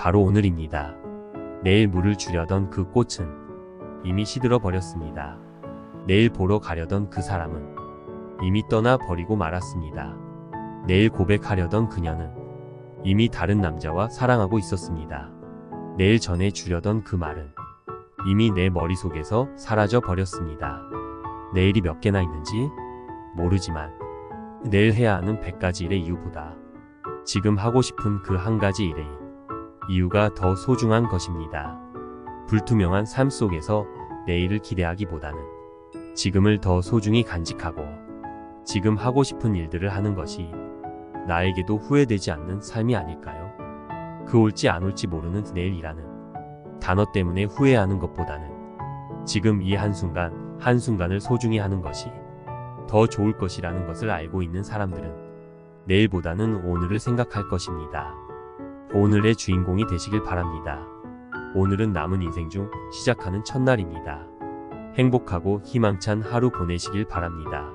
바로 오늘입니다. 내일 물을 주려던 그 꽃은 이미 시들어 버렸습니다. 내일 보러 가려던 그 사람은 이미 떠나 버리고 말았습니다. 내일 고백하려던 그녀는 이미 다른 남자와 사랑하고 있었습니다. 내일 전해 주려던 그 말은 이미 내 머릿속에서 사라져 버렸습니다. 내일이 몇 개나 있는지 모르지만 내일 해야 하는 100가지 일의 이유보다 지금 하고 싶은 그 한 가지 일의 이유가 더 소중한 것입니다. 불투명한 삶 속에서 내일을 기대하기보다는 지금을 더 소중히 간직하고 지금 하고 싶은 일들을 하는 것이 나에게도 후회되지 않는 삶이 아닐까요? 그 올지 안 올지 모르는 내일이라는 단어 때문에 후회하는 것보다는 지금 이 한순간, 한순간을 소중히 하는 것이 더 좋을 것이라는 것을 알고 있는 사람들은 내일보다는 오늘을 생각할 것입니다. 오늘의 주인공이 되시길 바랍니다. 오늘은 남은 인생 중 시작하는 첫날입니다. 행복하고 희망찬 하루 보내시길 바랍니다.